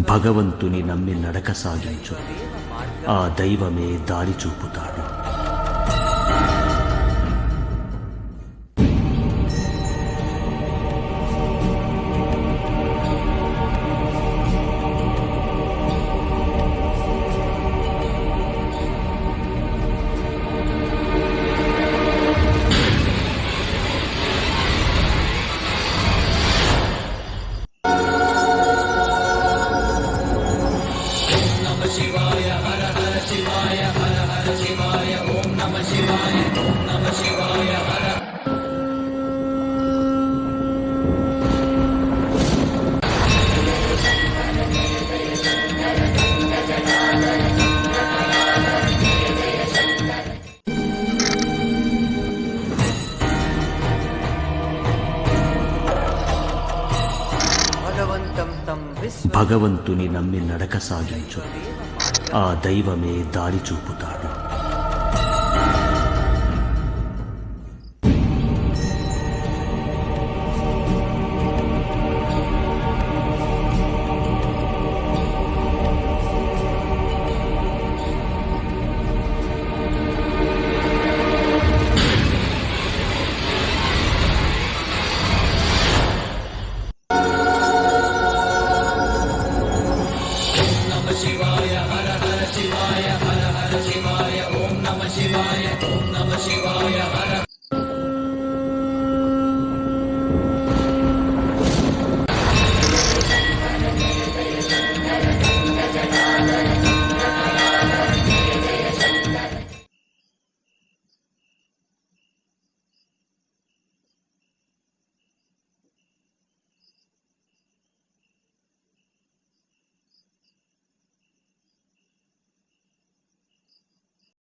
భగవంతుని నమ్మి నడక సాగించు. ఆ దైవమే దారి చూపుతాడు. భగవంతం తం విశ్వ భగవంతుని నమ్మి నడక సాగించు. ఆ దైవమే దారి చూపుతాడు. శివాయ ఓం నమ శివాయ ఓం నమ శివాయ.